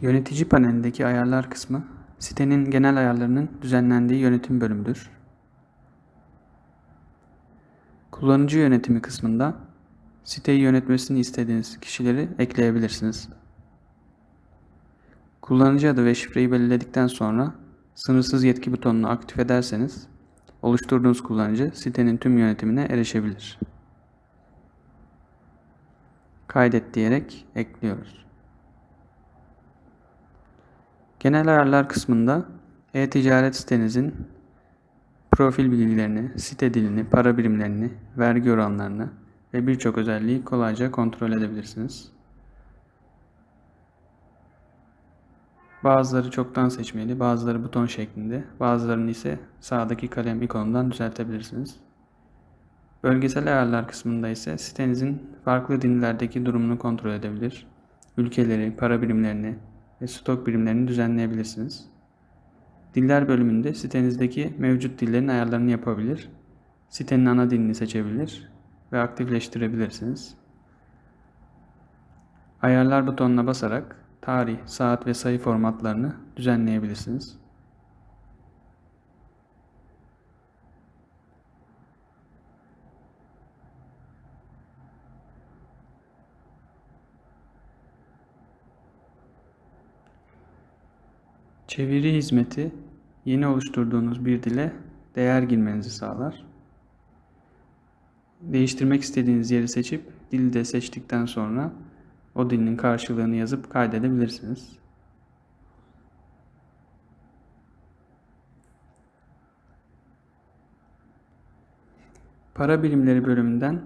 Yönetici panelindeki ayarlar kısmı sitenin genel ayarlarının düzenlendiği yönetim bölümüdür. Kullanıcı yönetimi kısmında siteyi yönetmesini istediğiniz kişileri ekleyebilirsiniz. Kullanıcı adı ve şifreyi belirledikten sonra sınırsız yetki butonunu aktif ederseniz oluşturduğunuz kullanıcı sitenin tüm yönetimine erişebilir. Kaydet diyerek ekliyoruz. Genel ayarlar kısmında e-ticaret sitenizin profil bilgilerini, site dilini, para birimlerini, vergi oranlarını ve birçok özelliği kolayca kontrol edebilirsiniz. Bazıları çoktan seçmeli, bazıları buton şeklinde, bazılarını ise sağdaki kalem ikonundan düzeltebilirsiniz. Bölgesel ayarlar kısmında ise sitenizin farklı dillerdeki durumunu kontrol edebilir, ülkeleri, para birimlerini ve stok birimlerini düzenleyebilirsiniz. Diller bölümünde sitenizdeki mevcut dillerin ayarlarını yapabilir, sitenin ana dilini seçebilir ve aktifleştirebilirsiniz. Ayarlar butonuna basarak tarih, saat ve sayı formatlarını düzenleyebilirsiniz. Çeviri hizmeti yeni oluşturduğunuz bir dile değer girmenizi sağlar. Değiştirmek istediğiniz yeri seçip dili de seçtikten sonra o dilin karşılığını yazıp kaydedebilirsiniz. Para birimleri bölümünden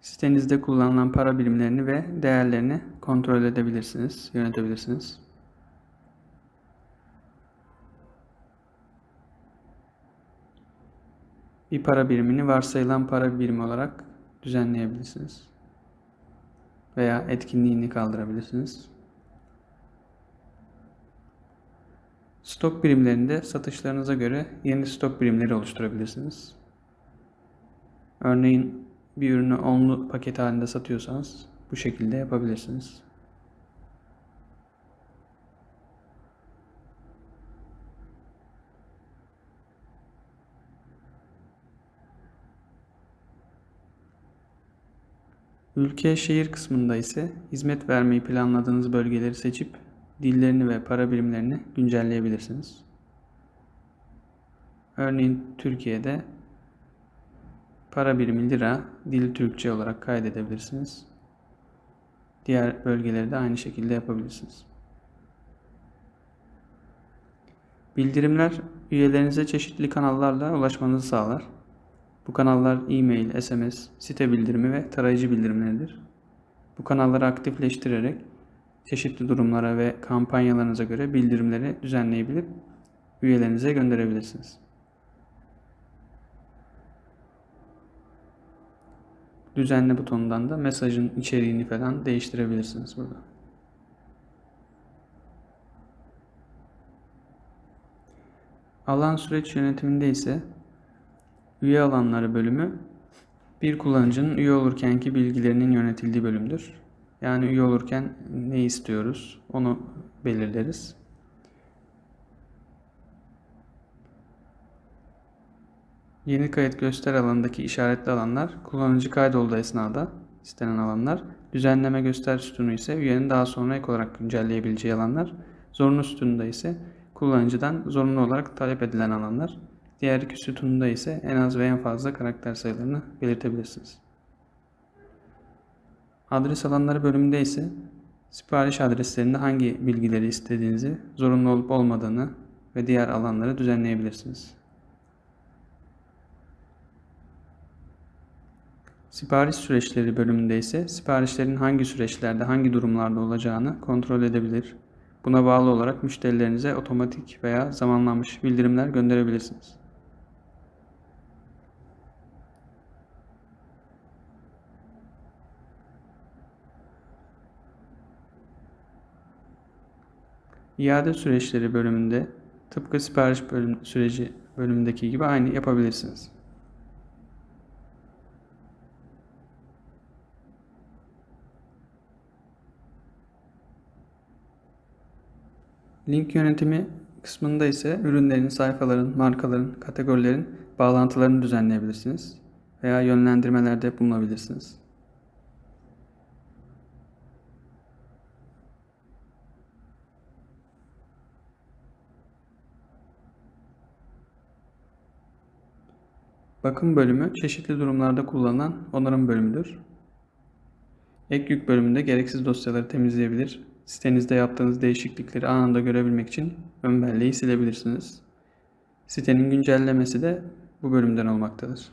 sitenizde kullanılan para birimlerini ve değerlerini kontrol edebilirsiniz, yönetebilirsiniz. Bir para birimini varsayılan para birimi olarak düzenleyebilirsiniz. Veya etkinliğini kaldırabilirsiniz. Stok birimlerinde satışlarınıza göre yeni stok birimleri oluşturabilirsiniz. Örneğin bir ürünü onlu paket halinde satıyorsanız bu şekilde yapabilirsiniz. Ülke şehir kısmında ise hizmet vermeyi planladığınız bölgeleri seçip dillerini ve para birimlerini güncelleyebilirsiniz. Örneğin Türkiye'de para birimi lira, dil Türkçe olarak kaydedebilirsiniz. Diğer bölgeleri de aynı şekilde yapabilirsiniz. Bildirimler üyelerinize çeşitli kanallarla ulaşmanızı sağlar. Bu kanallar e-mail, SMS, site bildirimi ve tarayıcı bildirimleridir. Bu kanalları aktifleştirerek çeşitli durumlara ve kampanyalarınıza göre bildirimleri düzenleyebilip üyelerinize gönderebilirsiniz. Düzenle butonundan da mesajın içeriğini falan değiştirebilirsiniz burada. Alan süreç yönetiminde ise Üye alanları bölümü bir kullanıcının üye olurkenki bilgilerinin yönetildiği bölümdür. Yani üye olurken ne istiyoruz onu belirleriz. Yeni kayıt göster alanındaki işaretli alanlar kullanıcı kaydolduğu esnada istenen alanlar. Düzenleme göster sütunu ise üyenin daha sonra ek olarak güncelleyebileceği alanlar. Zorunlu sütununda ise kullanıcıdan zorunlu olarak talep edilen alanlar. Diğer iki sütununda ise en az ve en fazla karakter sayılarını belirtebilirsiniz. Adres alanları bölümünde ise sipariş adreslerinde hangi bilgileri istediğinizi, zorunlu olup olmadığını ve diğer alanları düzenleyebilirsiniz. Sipariş süreçleri bölümünde ise siparişlerin hangi süreçlerde hangi durumlarda olacağını kontrol edebilir. Buna bağlı olarak müşterilerinize otomatik veya zamanlanmış bildirimler gönderebilirsiniz. İade süreçleri bölümünde tıpkı sipariş bölüm, süreci bölümündeki gibi aynı yapabilirsiniz. Link yönetimi kısmında ise ürünlerin, sayfaların, markaların, kategorilerin bağlantılarını düzenleyebilirsiniz veya yönlendirmelerde bulunabilirsiniz. Bakım bölümü çeşitli durumlarda kullanılan onarım bölümüdür. Ek yük bölümünde gereksiz dosyaları temizleyebilir. Sitenizde yaptığınız değişiklikleri anında görebilmek için ön belleği silebilirsiniz. Sitenin güncellemesi de bu bölümden olmaktadır.